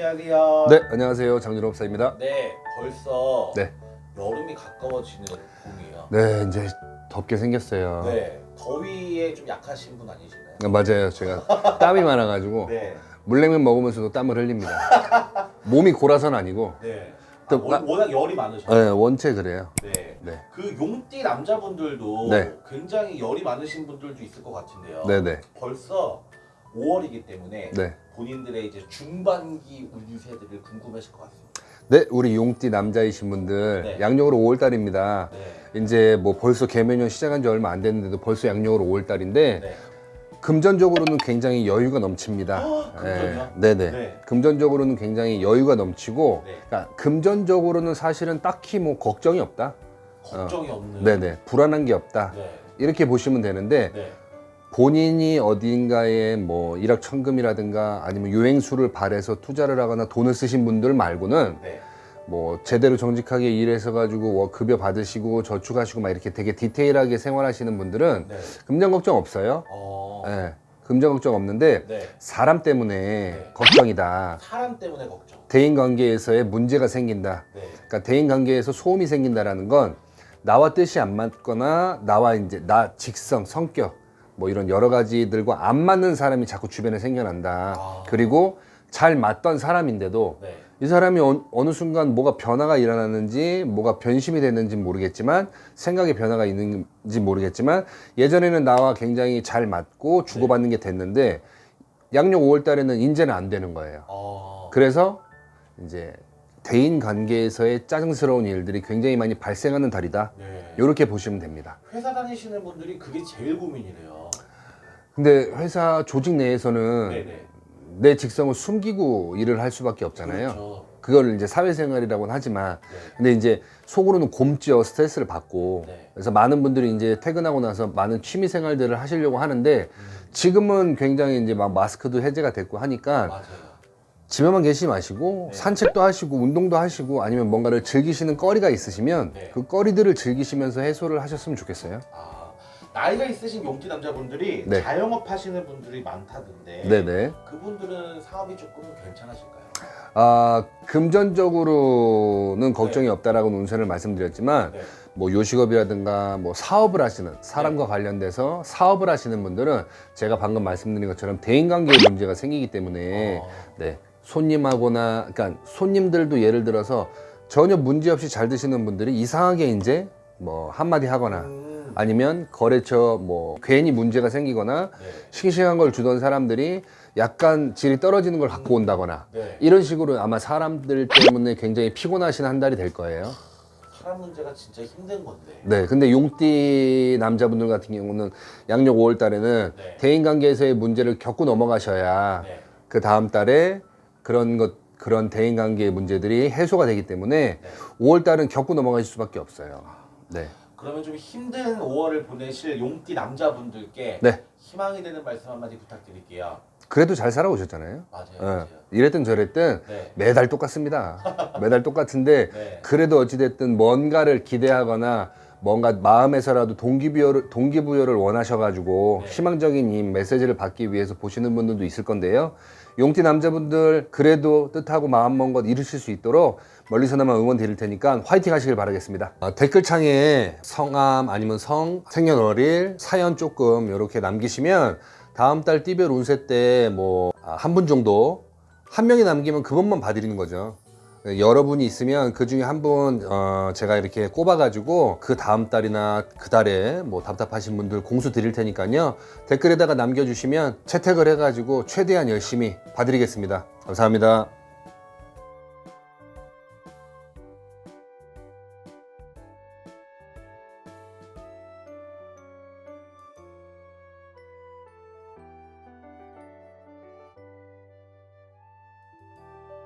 안녕하세요. 네, 안녕하세요. 장준호사입니다. 네, 벌써 네. 여름이 가까워지는 봄이에요. 네, 이제 덥게 생겼어요. 네, 더위에 좀 약하신 분 아니신가요? 아, 맞아요. 제가 땀이 많아가지고 네, 물냉면 먹으면서도 땀을 흘립니다. 몸이 골아서는 아니고 네. 아, 또 워- 나- 워낙 열이 많으셔서. 네, 원체 그래요. 네. 네, 그 용띠 남자분들도 네. 굉장히 열이 많으신 분들도 있을 것 같은데요. 네, 네, 벌써 5월이기 때문에 네. 본인들의 이제 중반기 운세들을 궁금하실 것 같습니다. 네, 우리 용띠 남자이신 분들 네. 양력으로 5월 달입니다. 네, 이제 뭐 벌써 개면년 시작한 지 얼마 안 됐는데도 벌써 양력으로 5월 달인데 네. 금전적으로는 굉장히 여유가 넘칩니다. 헉, 금전이요? 네, 네. 네. 금전적으로는 굉장히 여유가 넘치고, 네. 그러니까 금전적으로는 사실은 딱히 뭐 걱정이 없다. 걱정이 없는. 네네 불안한 게 없다 네. 이렇게 보시면 되는데 네. 본인이 어딘가에 뭐 일확천금이라든가 아니면 유행수를 발해서 투자를 하거나 돈을 쓰신 분들 말고는 네. 뭐 제대로 정직하게 일해서 가지고 뭐 급여 받으시고 저축하시고 막 이렇게 되게 디테일하게 생활하시는 분들은 네. 금전 걱정 없어요. 어. 예, 금전 걱정 없는데 네. 사람 때문에 네. 걱정이다. 사람 때문에 걱정. 대인 관계에서의 문제가 생긴다. 네. 그러니까 대인 관계에서 소음이 생긴다라는 건 나와 뜻이 안 맞거나 나와 이제 나 직성, 성격 뭐 이런 여러 가지들과 안 맞는 사람이 자꾸 주변에 생겨난다. 아. 그리고 잘 맞던 사람인데도 네. 이 사람이 어, 어느 순간 뭐가 변화가 일어나는지 뭐가 변심이 됐는지 모르겠지만 생각의 변화가 있는지 모르겠지만 예전에는 나와 굉장히 잘 맞고 주고받는 게 됐는데 양력 5월 달에는 이제는 안 되는 거예요. 어. 그래서 이제 대인 관계에서의 짜증스러운 일들이 굉장히 많이 발생하는 달이다. 네. 이렇게 보시면 됩니다. 회사 다니시는 분들이 그게 제일 고민이래요. 근데 회사 조직 내에서는 네네. 내 직성을 숨기고 일을 할 수밖에 없잖아요. 그렇죠. 그걸 이제 사회생활이라고는 하지만 네. 근데 이제 속으로는 곰지어 스트레스를 받고 네. 그래서 많은 분들이 이제 퇴근하고 나서 많은 취미 생활들을 하시려고 하는데 음, 지금은 굉장히 이제 막 마스크도 해제가 됐고 하니까 맞아요. 집에만 계시지 마시고 네. 산책도 하시고 운동도 하시고 아니면 뭔가를 즐기시는 거리가 있으시면 네. 그 거리들을 즐기시면서 해소를 하셨으면 좋겠어요. 아, 나이가 있으신 용띠 남자분들이 네. 자영업 하시는 분들이 많다던데 네네. 그분들은 사업이 조금 괜찮으실까요? 아 금전적으로는 걱정이 없다라고 운세를 말씀드렸지만 네. 뭐 요식업이라든가 뭐 사업을 하시는 사람과 네. 관련돼서 사업을 하시는 분들은 제가 방금 말씀드린 것처럼 대인관계에 문제가 생기기 때문에 어, 네 손님하거나 그러니까 손님들도 예를 들어서 전혀 문제 없이 잘 드시는 분들이 이상하게 이제 뭐 한마디 하거나 음, 아니면 거래처 뭐 괜히 문제가 생기거나 네. 싱싱한 걸 주던 사람들이 약간 질이 떨어지는 걸 갖고 온다거나 네. 이런 식으로 아마 사람들 때문에 굉장히 피곤하신 한 달이 될 거예요. 사람 문제가 진짜 힘든 건데. 네, 근데 용띠 남자분들 같은 경우는 양력 5월 달에는 네. 대인 관계에서의 문제를 겪고 넘어가셔야 네. 그 다음 달에 그런 것 그런 대인 관계의 문제들이 해소가 되기 때문에 네. 5월 달은 겪고 넘어가실 수밖에 없어요. 네. 그러면 좀 힘든 5월을 보내실 용띠 남자분들께 네. 희망이 되는 말씀 한마디 부탁드릴게요. 그래도 잘 살아오셨잖아요. 맞아요. 예. 맞아요. 이랬든 저랬든 네. 매달 똑같습니다. 매달 똑같은데 네. 그래도 어찌됐든 뭔가를 기대하거나 뭔가 마음에서라도 동기부여를, 동기부여를 원하셔가지고 네. 희망적인 이 메시지를 받기 위해서 보시는 분들도 있을 건데요. 용띠 남자분들 그래도 뜻하고 마음 먹은 것 이루실 수 있도록 멀리서나마 응원 드릴 테니까 화이팅 하시길 바라겠습니다. 아, 댓글창에 성함 아니면 성, 생년월일, 사연 조금 이렇게 남기시면 다음 달 띠별 운세 때 뭐 한 분 정도 한 명이 남기면 그것만 봐드리는 거죠. 네, 여러분이 있으면 그 중에 한 분 어, 제가 이렇게 꼽아가지고 그 다음 달이나 그 달에 뭐 답답하신 분들 공수 드릴 테니까요 댓글에다가 남겨주시면 채택을 해가지고 최대한 열심히 봐드리겠습니다. 감사합니다.